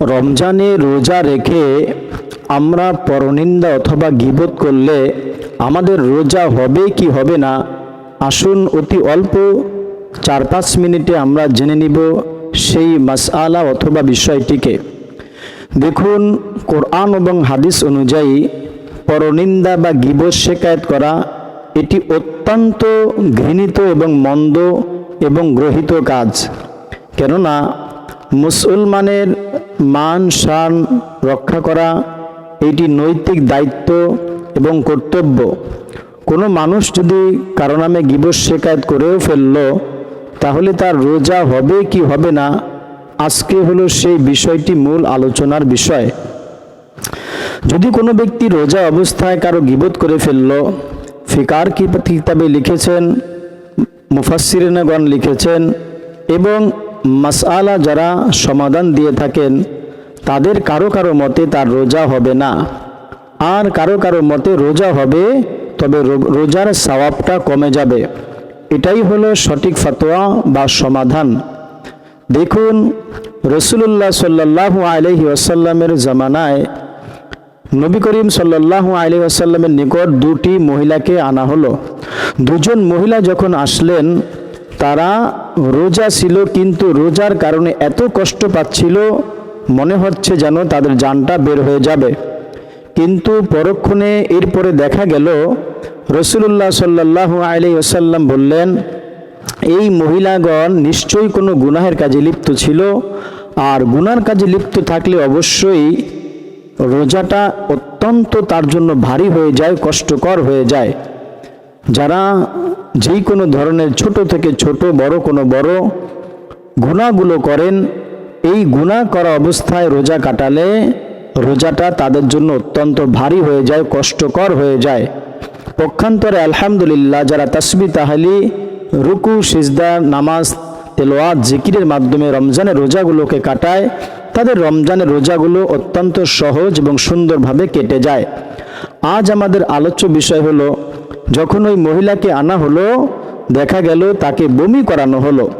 রমজানে রোজা রেখে আমরা পরনিন্দা অথবা গিবত করলে আমাদের রোজা হবে কি হবে না? আসুন অতি অল্প চার পাঁচ মিনিটে আমরা জেনে নিব সেই মাসআলা অথবা বিষয়টিকে। দেখুন, কোরআন এবং হাদিস অনুযায়ী পরনিন্দা বা গিবত শেকায়ত করা এটি অত্যন্ত ঘৃণিত এবং মন্দ এবং গ্রহিত কাজ। কেননা মুসলমানের মান, শান রক্ষা করা এটি নৈতিক দায়িত্ব এবং কর্তব্য। কোনো মানুষ যদি কারও নামে গিবস শেকায়ত করেও ফেলল, তাহলে তার রোজা হবে কি হবে না? আজকে হলো সেই বিষয়টি মূল আলোচনার বিষয়। যদি কোনো ব্যক্তি রোজা অবস্থায় কারও গিবত করে ফেলল, ফিকার কিতাবে লিখেছেন? মুফাসিরিনগণ লিখেছেন এবং মাসআলা যারা সমাধান দিয়ে থাকেন, তাদের কারও কারও মতে তার রোজা হবে না। আর কারও কারও মতে রোজা হবে, তবে রোজার সওয়াবটা কমে যাবে। এটাই হলো সঠিক ফতোয়া বা সমাধান। দেখুন রসুল্লাহ সাল্লাহু আলহি আসাল্লামের জামানায় নবী করিম সাল্লাহু আলী আসাল্লামের নিকট দুটি মহিলাকে আনা হলো। দুজন মহিলা যখন আসলেন তারা রোজা ছিল, কিন্তু রোজার কারণে এত কষ্ট পাচ্ছিল, মনে হচ্ছে যেন তাদের জানটা বের হয়ে যাবে। কিন্তু পরক্ষণে এরপরে দেখা গেল রসুল্লাহ সাল্লাহু আলী আসাল্লাম বললেন, এই মহিলাগণ নিশ্চয়ই কোনো গুনাহের কাজে লিপ্ত ছিল, আর গুনার কাজে লিপ্ত থাকলে অবশ্যই রোজাটা অত্যন্ত তার জন্য ভারী হয়ে যায়, কষ্টকর হয়ে যায়। যারা যেই কোনো ধরনের ছোট থেকে ছোট, বড় কোনো বড় গুণাগুলো করেন, এই গুণা করা অবস্থায় রোজা কাটালে রোজাটা তাদের জন্য অত্যন্ত ভারী হয়ে যায়, কষ্টকর হয়ে যায়। পক্ষান্তরে আলহামদুলিল্লাহ যারা তসবি তাহালি, রুকু, সিজদা, নামাজ, তেলোয়াত, জিকিরের মাধ্যমে রমজানের রোজাগুলোকে কাটায়, তাদের রমজানের রোজাগুলো অত্যন্ত সহজ এবং সুন্দরভাবে কেটে যায়। আজ আমাদের আলোচ্য বিষয় হলো যখন ওই মহিলাকে আনা হলো, দেখা গেল তাকে বমি করানো হলো।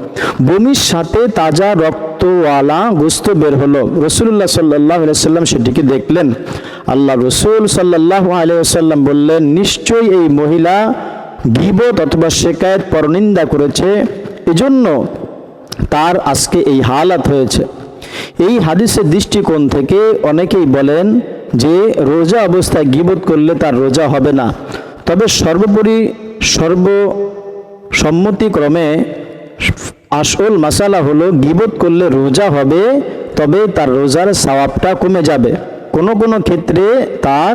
বমির সাথে তাজা রক্তওয়ালা গোস্ত বের হলো। রসুল্লাহ সাল্লাহ সাল্লাম সেটিকে দেখলেন। আল্লাহ রসুল সাল্লাহ আলিয়াল্লাম বললেন, নিশ্চয়ই এই মহিলা গিবত অথবা শেকায়ত পরনিন্দা করেছে। এজন্য তার আজকে এই হালাত হয়েছে। এই হাদিসের দৃষ্টিকোণ থেকে অনেকেই বলেন যে, রোজা অবস্থায় গিবত করলে তার রোজা হবে না। তবে সর্বোপরি সর্ব সম্মতিক্রমে আসল মাসালা হলো গিবত করলে রোজা হবে, তবে তার রোজার সওয়াবটা কমে যাবে। কোনো কোনো ক্ষেত্রে তার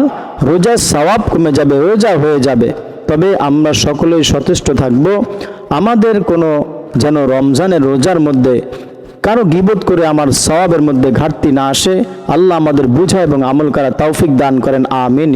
রোজার সওয়াব কমে যাবে, রোজা হয়ে যাবে। তবে আমরা সকলেই সচেষ্ট থাকব, আমাদের কোনো যেন রমজানের রোজার মধ্যে কারও গিবত করে আমার সওয়াবের মধ্যে ঘাটতি না আসে। আল্লাহ আমাদের বুঝা এবং আমল করা তৌফিক দান করেন, আমিন।